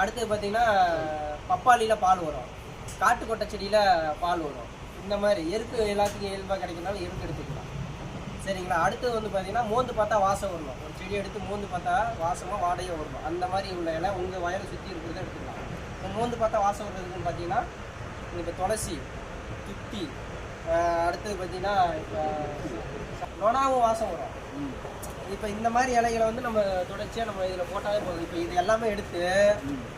அடுத்தது பார்த்தீங்கன்னா பப்பாளியில் பால் வரும். காட்டுக்கொட்டை செடியில் பால் வரும். இந்த மாதிரி எருக்கு எல்லாத்துக்கும் இயல்பாக கிடைக்கிறனால எருக்கு எடுத்துக்கலாம். சரிங்களா? அடுத்தது வந்து பார்த்தீங்கன்னா மோந்து பார்த்தா வாசம் வரணும். ஒரு செடி எடுத்து மோந்து பார்த்தா வாசமாக வாடையும் வரணும். அந்த மாதிரி உள்ள இலை உங்கள் வயலை சுற்றி இருக்கிறத எடுத்துக்கலாம். இப்போ மோந்து பார்த்தா வாசம் வர்றதுக்குன்னு பார்த்தீங்கன்னா இப்போ துளசி துத்தி அடுத்தது பார்த்தீங்கன்னா இப்போ நொணாவும் வாசம் வரும். இப்போ இந்த மாதிரி இலைகளை வந்து நம்ம தொடர்ச்சியாக நம்ம இதில் போட்டாலே போதும். இப்போ இது எல்லாமே எடுத்து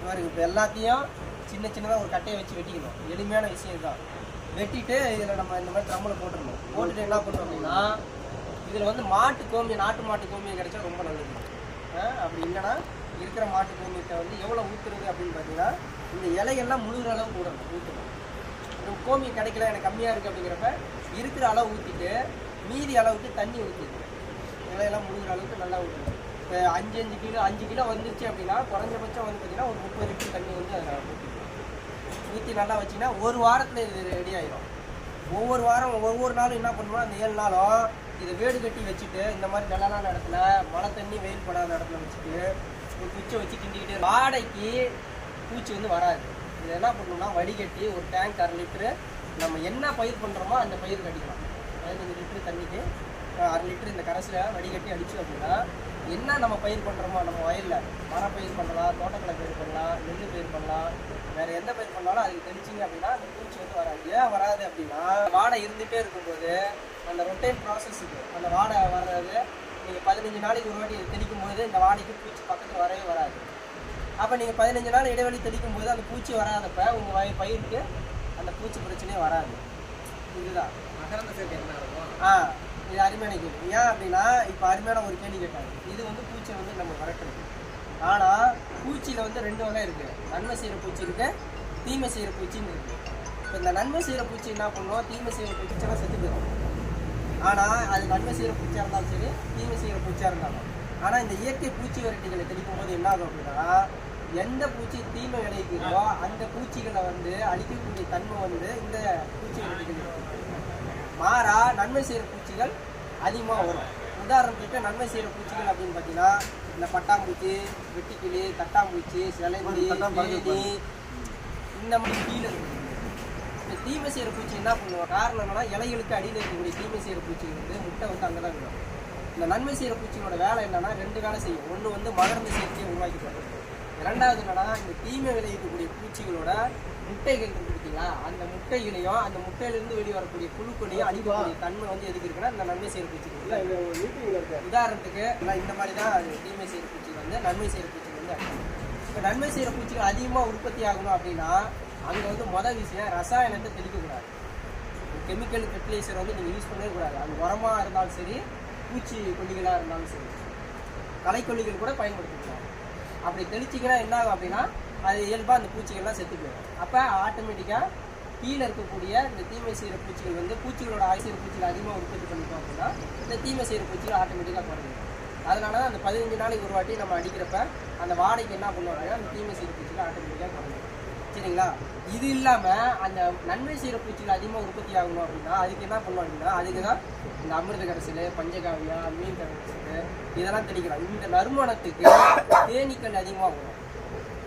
மாதிரி இப்போ எல்லாத்தையும் சின்ன சின்னதாக ஒரு கட்டையை வச்சு வெட்டிக்கணும். எளிமையான விஷயம் தான் வெட்டிட்டு இதில் நம்ம இந்த மாதிரி ட்ரம்மில் போட்டுருணும் போட்டுட்டு என்ன பண்ணுறோம் அப்படின்னா இதில் வந்து மாட்டு கோமியம் நாட்டு மாட்டு கோமியம் கிடைச்சா ரொம்ப நல்லது. அப்படி இல்லைன்னா இருக்கிற மாட்டு கோமியத்தை வந்து எவ்வளோ ஊற்றுறது அப்படின்னு பார்த்தீங்கன்னா இந்த இலையெல்லாம் முழுகிற அளவு ஊடணும் ஊற்றணும் இந்த கோமியம் கிடைக்கல எனக்கு கம்மியாக இருக்குது அப்படிங்கிறப்ப இருக்கிற அளவு ஊற்றிட்டு மீதி அளவுக்கு தண்ணி ஊற்றிடுங்க இலையெல்லாம் முழுகிற அளவுக்கு நல்லா ஊற்றணும் இப்போ அஞ்சு அஞ்சு கிலோ அஞ்சு கிலோ வந்துருச்சு அப்படின்னா குறைஞ்சபட்சம் வந்து பார்த்தீங்கன்னா ஒரு முப்பது லிட்டர் தண்ணி வந்து அதில் ஊற்றி நல்லா வச்சிங்கன்னா ஒரு வாரத்தில் இது ரெடி ஆயிடும் ஒவ்வொரு வாரம் ஒவ்வொரு நாளும் என்ன பண்ணுவோம்? அந்த ஏழு நாளும் இதை வேடு கட்டி வச்சுட்டு இந்த மாதிரி நிழலான இடத்துல மழை தண்ணி வெயில் படாத இடத்துல வச்சுட்டு ஒரு குச்சை வச்சு கிண்டிக்கிட்டு வாடகைக்கு பூச்சி வந்து வராது. இது என்ன பண்ணணும்னா வடிகட்டி ஒரு டேங்க் அரை லிட்டரு நம்ம என்ன பயிர் பண்ணுறோமோ அந்த பயிர் கட்டிக்கலாம். பதினஞ்சு லிட்டரு தண்ணிக்கு அரை லிட்டர் இந்த கரைசில் வடிகட்டி அடிச்சோம் அப்படின்னா என்ன நம்ம பயிர் பண்ணுறோமோ நம்ம வயலில் மர பயிர் பண்ணலாம் தோட்டக்கலை பயிர் பண்ணலாம் நெல் பயிர் பண்ணலாம் வேறு எந்த பயிர் பண்ணாலும் அதுக்கு தெளிச்சிங்க அப்படின்னா அந்த பூச்சி வந்து வராது. ஏன் வராது அப்படின்னா வாடை இருந்துகிட்டே இருக்கும்போது அந்த ரொட்டேட் ப்ராசஸ் இது அந்த வாடை வர்றது நீங்கள் பதினஞ்சு நாளைக்கு ஒரு வாட்டி தெளிக்கும் போது இந்த வாடைக்கு பூச்சி பக்கத்தில் வரவே வராது. அப்போ நீங்கள் பதினஞ்சு நாள் இடைவெளி தெளிக்கும் போது அந்த பூச்சி வராதப்ப உங்கள் வய பயிருக்கு அந்த பூச்சி பிரச்சனையே வராது. இதுதான். மகரந்த சேர்க்கை என்ன இருக்கும் ஆ. இது அருமையான கேள்வி. ஏன் அப்படின்னா இப்போ அருமையான ஒரு கேள்வி கேட்டாங்க இது வந்து பூச்சியை வந்து நம்ம விரட்டுறது ஆனால் பூச்சியில் வந்து ரெண்டு வகை இருக்குது நன்மை செய்கிற பூச்சி இருக்கு தீமை செய்கிற பூச்சின்னு இருக்குது இப்போ இந்த நன்மை செய்கிற பூச்சி என்ன பண்ணுவோம் தீமை செய்கிற பூச்சியெல்லாம் செத்து போயிடும். ஆனால் அது நன்மை செய்கிற பூச்சியாக இருந்தாலும் சரி தீமை செய்கிற பூச்சியாக இருந்தாலும். ஆனால் இந்த இயற்கை பூச்சி வெரைட்டிகளை தெளிக்கும் போது என்ன ஆகும் அப்படின்னா எந்த பூச்சி தீமை விளைவிக்கிறதோ அந்த பூச்சிகளை வந்து அழிக்கக்கூடிய தன்மை வந்து இந்த பூச்சி வெரைட்டிகள் மாறா நன்மை செய்கிற பூச்சிகள் அதிகமாக வரும். உதாரணத்துக்கு நன்மை செய்கிற பூச்சிகள் அப்படின்னு பார்த்தீங்கன்னா இந்த பட்டாம்பூச்சி வெட்டுக்கிளி தட்டாம்பூச்சி சிலைந்தி தேனி இந்த மாதிரி கீழே இருக்கு. இந்த தீமை செய்கிற பூச்சி என்ன பண்ணுவோம் காரணம் என்னன்னா இலைகளுக்கு அடியில் இருக்கக்கூடிய தீமை செய்கிற பூச்சி வந்து முட்டை வந்து அங்கே தான் விடும் இந்த நன்மை செய்கிற பூச்சியோட வேலை என்னன்னா ரெண்டு வேலை செய்யும். ஒன்று வந்து மகரந்த சேர்க்கையை உருவாக்கி தரும் இரண்டாவது என்னன்னா இந்த தீமை விளைவிக்கக்கூடிய பூச்சிகளோட முட்டைகள் இருக்கு பார்த்தீங்களா அந்த முட்டைகளையும் அந்த முட்டையிலிருந்து வெளியே வரக்கூடிய புழுக்களையும் அழிக்கக்கூடிய தன்மை வந்து எதுக்கு இருக்குன்னா இந்த நன்மை செய்கிற பூச்சிகள் உதாரணத்துக்கு இந்த மாதிரி தான் தீமை செய்கிற பூச்சிகள் வந்து நன்மை செய்கிற பூச்சிகள் வந்து. இப்போ நன்மை செய்கிற பூச்சிகள் அதிகமாக உற்பத்தி ஆகணும் அப்படின்னா அங்கே வந்து மொதல் விஷயம் ரசாயனத்தை தெளிக்கக்கூடாது. கெமிக்கல் ஃபெர்டிலைசர் வந்து நீங்கள் யூஸ் பண்ணவே கூடாது. அது உரமாக இருந்தாலும் சரி பூச்சி கொல்லிகளாக இருந்தாலும் சரி. களைக்கொல்லிகள் கூட பயன்படுத்திக்கலாம் அப்படி தெளிச்சிங்கன்னா என்ன ஆகும் அப்படின்னா அது இயல்பாக அந்த பூச்சிகள்லாம் செத்து போயிடும். அப்போ ஆட்டோமேட்டிக்காக கீழே இருக்கக்கூடிய இந்த தீமை செய்கிற பூச்சிகள் வந்து பூச்சிகளோட ஆயுசு பூச்சிகள் அதிகமாக உற்பத்தி பண்ணிட்டோம் அப்படின்னா இந்த தீமை செய்கிற பூச்சிகள் ஆட்டோமேட்டிக்காக குறைஞ்சிடும் அதனால தான் அந்த பதினஞ்சு நாளைக்கு ஒரு வாட்டி நம்ம அடிக்கிறப்ப அந்த வாடைக்கு என்ன பண்ணுவாங்க அந்த தீமை செய்கிற பூச்சிகள் ஆட்டோமேட்டிக்காக குறைஞ்சிடும் சரிங்களா? இது இல்லாமல் அந்த நன்மை செய்கிற பூச்சிகள் அதிகமாக உற்பத்தி ஆகணும் அப்படின்னா அதுக்கு என்ன பண்ணுவாங்கன்னா அப்படின்னா அதுக்கு தான் இந்த அமிர்த கரைசல் பஞ்சகாவியா மீன் கரைசல் இதெல்லாம் தெளிக்கலாம். இந்த நறுமணத்துக்கு தேனீக்கள் அதிகமாக வரும்.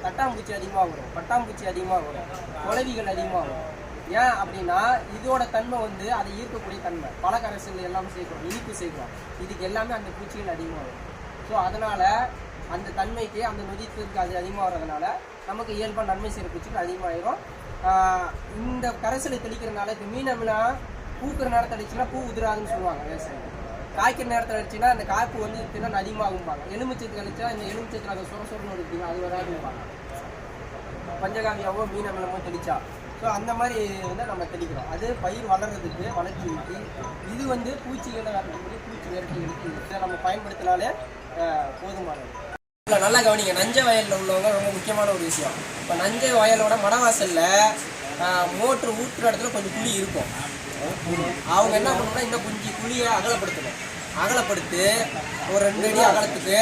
தட்டாம்பூச்சி அதிகமாக வரும். பட்டாம்பூச்சி அதிகமாக வரும். குளவிகள் அதிகமாக வரும். ஏன் அப்படின்னா இதோட தன்மை வந்து அதை ஈர்க்கக்கூடிய தன்மை. பல கரைசல் எல்லாமே சேர்க்கிறோம் இனிப்பு சேர்க்கிறோம் இதுக்கு எல்லாமே அந்த பூச்சிகள் அதிகமாக வரும். ஸோ அதனால் அந்த தன்மைக்கு அந்த நொதித்திற்கு அது அதிகமாக வர்றதுனால நமக்கு இயல்பாக நன்மை செய்கிற பூச்சிகள் அதிகமாகிடும் இந்த கரைசலை தெளிக்கிறதுனால இப்போ மீன் அப்படின்னா பூக்கிற நேரம் தெளிச்சுன்னா பூ உதிராதுன்னு சொல்லுவாங்க விவசாயிகள். காய்க்கிற நேரத்தில் அடிச்சுன்னா அந்த காய்ப்பு வந்து திறன் அதிகமாகும்பாங்க. எலுமிச்சத்து அடிச்சா இந்த எலுமிச்சத்தில் அதை சுர சொரன்னு இருக்குங்க அது வராதும்பாங்க பஞ்சகாவியாவோ மீன் அமிலமோ தெளிச்சா. ஸோ அந்த மாதிரி வந்து நம்ம தெளிக்கிறோம். அது பயிர் வளர்றதுக்கு வளர்ச்சிக்கு இது வந்து பூச்சிகளை வரக்கூடிய பூச்சி விரட்டிகளுக்கு இதை நம்ம பயன்படுத்தினாலே போதுமானது. நல்லா கவனிங்க. நஞ்சை வயலில் உள்ளவங்க ரொம்ப முக்கியமான ஒரு விஷயம். இப்போ நஞ்சை வயலோட மடவாசலில் மோட்ரு ஊற்றுற இடத்துல கொஞ்சம் குழி இருக்கும். அவங்க என்ன பண்ணணும்னா இன்னும் கொஞ்சம் குழியை அகலப்படுத்தணும். அகலப்படுத்தி ஒரு ரெண்டு அடி அகலத்துக்கு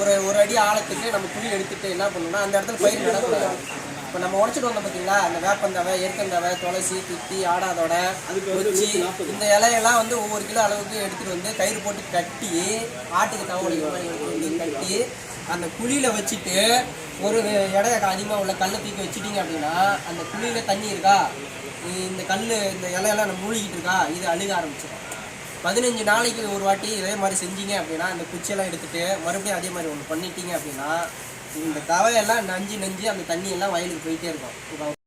ஒரு ஒரு அடி ஆழத்துக்கு நம்ம குழி எடுத்துட்டு என்ன பண்ணணும்னா அந்த இடத்துல பயிர் நடக்கூடாது. இப்போ நம்ம உடச்சிட்டு வந்தோம் பார்த்தீங்களா அந்த வேப்பந்தவை எருக்கந்தவை துளசி துத்தி ஆடாதோட கொச்சி இந்த இலையெல்லாம் வந்து ஒவ்வொரு கிலோ அளவுக்கு எடுத்துகிட்டு வந்து கயிறு போட்டு கட்டி ஆட்டுக்கு தவளைக்கு மாதிரி கட்டி அந்த குழியில் வச்சுட்டு ஒரு எடை அதிகமாக உள்ள கல்லை தூக்கி வச்சிட்டீங்க அப்படின்னா அந்த குழியில் தண்ணி இருக்கா? இந்த கல் இந்த இலையெல்லாம் நம்ம மூழ்கிட்டு இருக்கா? இது அழுக ஆரம்பிச்சிடும் பதினஞ்சு நாளைக்கு ஒரு வாட்டி இதே மாதிரி செஞ்சீங்க அப்படின்னா இந்த குச்சியெல்லாம் எடுத்துட்டு மறுபடியும் அதே மாதிரி ஒன்று பண்ணிட்டீங்க அப்படின்னா இந்த தவையெல்லாம் நஞ்சு நஞ்சு அந்த தண்ணியெல்லாம் வயலுக்கு போயிட்டே இருக்கும்.